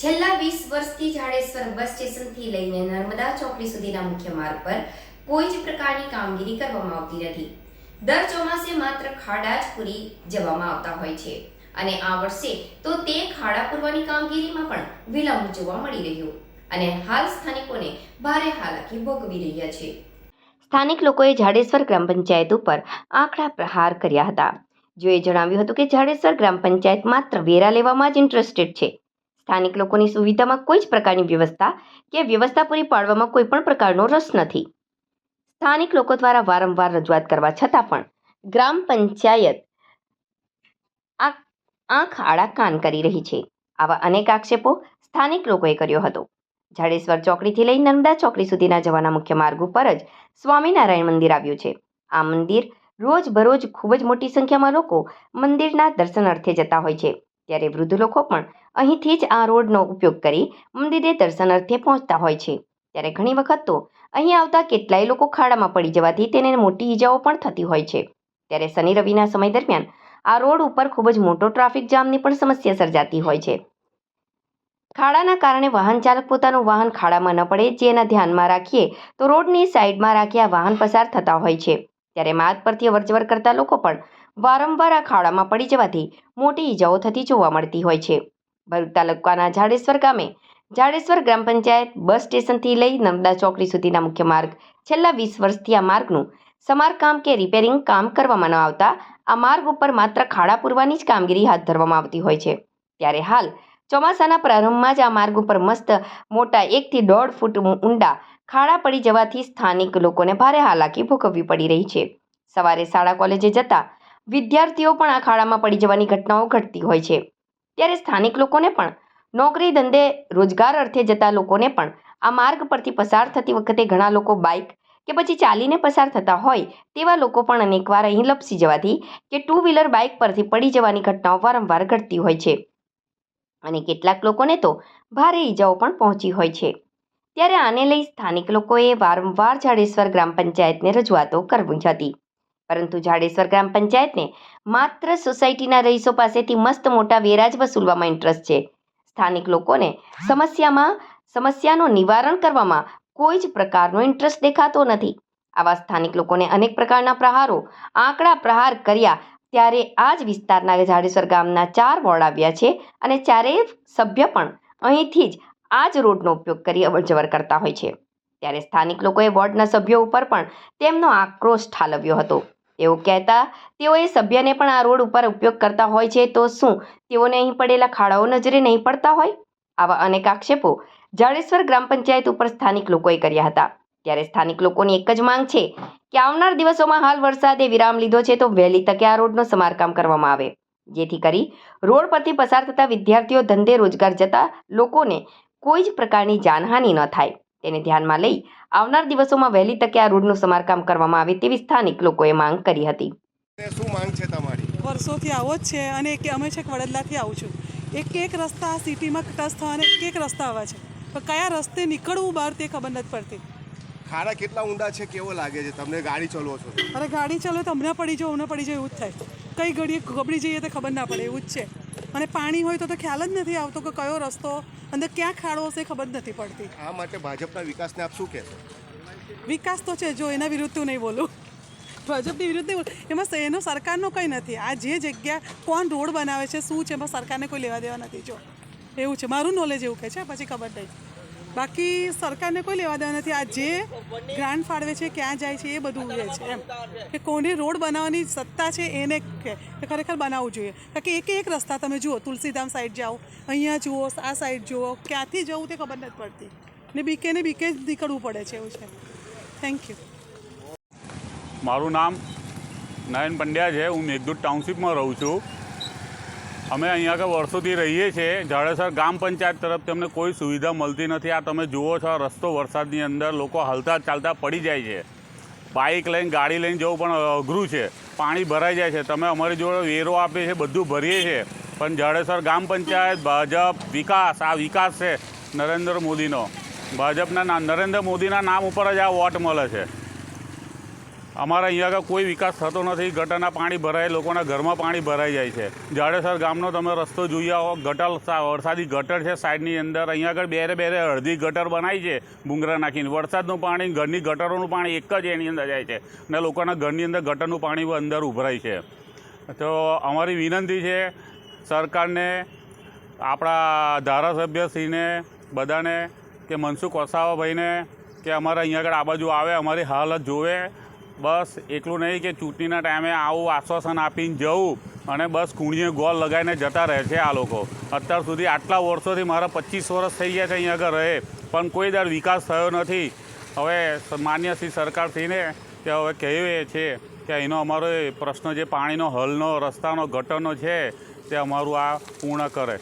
છેલ્લા વીસ વર્ષથી જાડેશ્વર બસ સ્ટેશનથી લઈને નર્મદા ચોકડી સુધીના મુખ્ય માર્ગ પર કોઈ જ પ્રકારની કામગીરી કરવામાં આવતી નથી. દર ચોમાસે માત્ર ખાડા જ પૂરી જવામાં આવતા હોય છે અને આ વર્ષે તો તે ખાડા પૂરવાની કામગીરીમાં પણ વિલંબ જોવા મળી રહ્યો અને હાલ સ્થાનિકોને ભારે હાલાકી ભોગવી રહ્યા છે. સ્થાનિક લોકોએ જાડેશ્વર ગ્રામ પંચાયત ઉપર આંકડા પ્રહાર કર્યા હતા. જોએ જણાવ્યું હતું કે જાડેશ્વર ગ્રામ પંચાયત માત્ર વેરા લેવામાં જ ઇન્ટરેસ્ટેડ છે સ્થાનિક લોકોની સુવિધામાં કોઈ જ પ્રકારની વ્યવસ્થા કે વ્યવસ્થા પૂરી પાડવામાં કોઈ પણ પ્રકારનો રસ નથી. સ્થાનિક લોકો દ્વારા વારંવાર રજૂઆત કરવા છતાં પણ ગ્રામ પંચાયત આ આંખ આડા કાન કરી રહી છે. આવા અનેક આક્ષેપો સ્થાનિક લોકોએ કર્યો હતો. જાડેશ્વર ચોકડીથી લઈ નર્મદા ચોકડી સુધીના જવાના મુખ્ય માર્ગ ઉપર જ સ્વામિનારાયણ મંદિર આવ્યું છે. આ મંદિર રોજ બરોજ ખૂબ જ મોટી સંખ્યામાં લોકો મંદિરના દર્શનાર્થે જતા હોય છે. ત્યારે વૃદ્ધ લોકો પણ અહીંથી જ આ રોડનો ઉપયોગ કરી મંદિરે દર્શનાર્થે પહોંચતા હોય છે. ત્યારે ઘણી વખત તો અહીં આવતા કેટલાય લોકો ખાડામાં પડી જવાથી તેને મોટી ઈજાઓ પણ થતી હોય છે. ત્યારે શનિ રવિના સમય દરમિયાન આ રોડ ઉપર ખૂબ જ મોટો ટ્રાફિક જામની પણ સમસ્યા સર્જાતી હોય છે. ખાડાના કારણે વાહન ચાલક પોતાનું વાહન ખાડામાં ન પડે, જેના ધ્યાનમાં રાખીએ તો રોડની સાઈડમાં રાખ્યા વાહન પસાર થતા હોય છે. ત્યારે માર્ગ પરથી અવરજવર કરતા લોકો પણ વારંવાર આ ખાડામાં પડી જવાથી મોટી ઈજાઓ થતી જોવા મળતી હોય છે. ભરૂચ તાલુકાના જાડેશ્વર ગામે જાડેશ્વર ગ્રામ પંચાયત બસ સ્ટેશનથી લઈ નર્મદા ચોકડી સુધીના મુખ્ય માર્ગ છેલ્લા વીસ વર્ષથી આ માર્ગનું સમારકામ કે રિપેરિંગ કામ કરવામાં ન આવતા આ માર્ગ ઉપર માત્ર ખાડા પૂરવાની જ કામગીરી હાથ ધરવામાં આવતી હોય છે. ત્યારે હાલ ચોમાસાના પ્રારંભમાં જ આ માર્ગ ઉપર મસ્ત મોટા એકથી દોઢ ફૂટ ઊંડા ખાડા પડી જવાથી સ્થાનિક લોકોને ભારે હાલાકી ભોગવવી પડી રહી છે. સવારે શાળા કોલેજે જતા વિદ્યાર્થીઓ પણ આ ખાડામાં પડી જવાની ઘટનાઓ ઘટતી હોય છે. ત્યારે સ્થાનિક લોકોને પણ નોકરી ધંધે રોજગાર અર્થે જતા લોકોને પણ આ માર્ગ પરથી પસાર થતી વખતે ઘણા લોકો બાઇક કે પછી ચાલીને પસાર થતા હોય તેવા લોકો પણ અનેકવાર અહીં લપસી જવાથી કે ટુ વ્હીલર બાઇક પરથી પડી જવાની ઘટનાઓ વારંવાર ઘટતી હોય છે. અને કેટલાક લોકોને તો ભારે ઈજાઓ પણ પહોંચી હોય છે. ત્યારે આને લઈ સ્થાનિક લોકોએ વારંવાર જાડેશ્વર ગ્રામ પંચાયતને રજૂઆતો કરવી હતી. પરંતુ જાડેશ્વર ગ્રામ પંચાયતને માત્ર સોસાયટીના રહીશો પાસેથી મસ્ત મોટા વેરાજ વસૂલવામાં ઇન્ટરેસ્ટ છે. સ્થાનિક લોકોને સમસ્યામાં, સમસ્યાનું નિવારણ કરવામાં કોઈ જ પ્રકારનો ઇન્ટરેસ્ટ દેખાતો નથી. આવા સ્થાનિક લોકોને અનેક પ્રકારના પ્રહારો, આંકડા પ્રહાર કર્યા ત્યારે આ જ વિસ્તારના જાડેશ્વર ગામના ચાર વોર્ડ આવ્યા છે અને ચારેય સભ્ય પણ અહીંથી જ આ જ રોડનો ઉપયોગ કરી અવરજવર કરતા હોય છે. ત્યારે સ્થાનિક લોકોએ વોર્ડના સભ્યો ઉપર પણ તેમનો આક્રોશ ઠાલવ્યો હતો. તેઓ કહેતા, તેઓએ સભ્યને પણ આ રોડ ઉપર ઉપયોગ કરતા હોય છે તો શું તેઓને અહીં પડેલા ખાડાઓ નજરે નહીં પડતા હોય? આવા અનેક આક્ષેપો જાડેશ્વર ગ્રામ પંચાયત ઉપર સ્થાનિક લોકોએ કર્યા હતા. ત્યારે સ્થાનિક લોકોની એક જ માંગ છે કે આવનાર દિવસોમાં હાલ વરસાદે વિરામ લીધો છે તો વહેલી તકે આ રોડનો સમારકામ કરવામાં આવે. જેથી કરી રોડ પરથી પસાર થતા વિદ્યાર્થીઓ ધંધે રોજગાર જતા લોકોને કોઈ જ પ્રકારની જાનહાનિ ન થાય. તેને ધ્યાનમાં લઈ આવનાર દિવસોમાં વહેલી તકે આ રોડનું સમારકામ કરવામાં આવે તેવી સ્થાનિક લોકોએ માંગ કરી હતી. શું માંગ છે તમારી? વર્ષોથી આવો જ છે અને એક અમે છેક વડોદરાથી આવું છું. એક એક રસ્તા આ સિટીમાં ટચ થવાના એક એક રસ્તા આવા છે. પણ કયા રસ્તે નીકળવું બહાર તે ખબર નથી પડતી. ખાડા કેટલા ઊંડા છે કેવો લાગે છે? તમને ગાડી ચલાવો છો? અરે ગાડી ચાલો તો હમણાં પડી જાઓ હમણાં પડી જાય એવું જ થાય. કઈ ઘડીએ ગબડી જઈએ તો ખબર ના પડે એવું જ છે. અને પાણી હોય તો તો ખ્યાલ જ નથી આવતો કે કયો રસ્તો અંદર ક્યાં ખાડો હશે ખબર નથી પડતી. આ માટે ભાજપના વિકાસને આપ શું કહેશો? વિકાસ તો છે જો એના વિરુદ્ધ હું નહીં બોલું. ભાજપની વિરુદ્ધ નહીં એમાં એનો સરકારનો કંઈ નથી. આ જે જગ્યા કોણ રોડ બનાવે છે શું છે એમાં સરકારને કોઈ લેવા દેવા નથી જો. એવું છે. મારું નોલેજ એવું કહે છે પછી ખબર નહીં. બાકી સરકારને કોઈ લેવા દેવા નથી. આ જે ગ્રાન્ટ ફાળવે છે, ક્યાં જાય છે, એ બધું એ છે. એમ. કે કોને રોડ બનાવવાની સત્તા છે, એને કે ખરેખર બનાવવું જોઈએ. કારણ કે એક એક રસ્તા તમે જુઓ, તુલસીધામ સાઈડ જાઓ, અહીંયા જુઓ, આ સાઈડ જુઓ, ક્યાંથી જવું તે ખબર નથી પડતી. ને બીકે ને બીકે જ નીકળવું પડે છે એવું છે. થેન્ક યુ મારું નામ નયન પંડ્યા છે. હું મેઘદૂત ટાઉનશીપમાં રહું છું. અમે અહીંયા આગળ વર્ષોથી રહીએ છીએ. જાડેસર ગ્રામ પંચાયત તરફથી અમને કોઈ સુવિધા મળતી નથી. આ તમે જુઓ છો રસ્તો વરસાદની અંદર લોકો હલતા ચાલતા પડી જાય છે. બાઇક લઈને, ગાડી લઈને જવું પણ અઘરું છે. પાણી ભરાઈ જાય છે. તમે અમારી જોડે વેરો આપે છે બધું ભરીએ છીએ. પણ જાડેસર ગ્રામ પંચાયત, ભાજપ વિકાસ, આ વિકાસ છે નરેન્દ્ર મોદીનો. ભાજપના નરેન્દ્ર મોદીના નામ ઉપર જ આ વોટ મળે છે. અમારા અહીંયા આગળ કોઈ વિકાસ થતો નથી. ગટરના પાણી ભરાય, લોકોના ઘરમાં પાણી ભરાઈ જાય છે. જાડેસર ગામનો તમે રસ્તો જોઈ આવો ગટર વરસાદી ગટર છે સાઈડની અંદર. અહીંયા આગળ બેરે બેરે અડધી ગટર બનાવી છે ભૂંગરા નાખીને. વરસાદનું પાણી, ઘરની ગટરોનું પાણી એક જ એની અંદર જાય છે ને લોકોના ઘરની અંદર ગટરનું પાણી અંદર ઉભરાય છે. તો અમારી વિનંતી છે સરકારને, આપણા ધારાસભ્યશ્રીને, બધાને કે મનસુખ વસાવાભાઈને કે અમારા અહીંયા આગળ આ બાજુ આવે, અમારી હાલત જોવે. બસ એટલું નહીં કે ચૂંટણીના ટાઈમે આવું આશ્વાસન આપીને જવું અને બસ કુણીએ ગોળ લગાવીને જતા રહે છે આ લોકો. અત્યાર સુધી આટલા વર્ષોથી મારા પચીસ વર્ષ થઈ ગયા છે અહીંયા આગળ રહે, પણ કોઈ દર વિકાસ થયો નથી. હવે માન્ય શ્રી સરકારશ્રીને કે હવે કહીએ છે કે એનો અમારો એ પ્રશ્ન જે પાણીનો હલનો, રસ્તાનો, ગટરનો છે, તે અમારું આ પૂર્ણ કરે.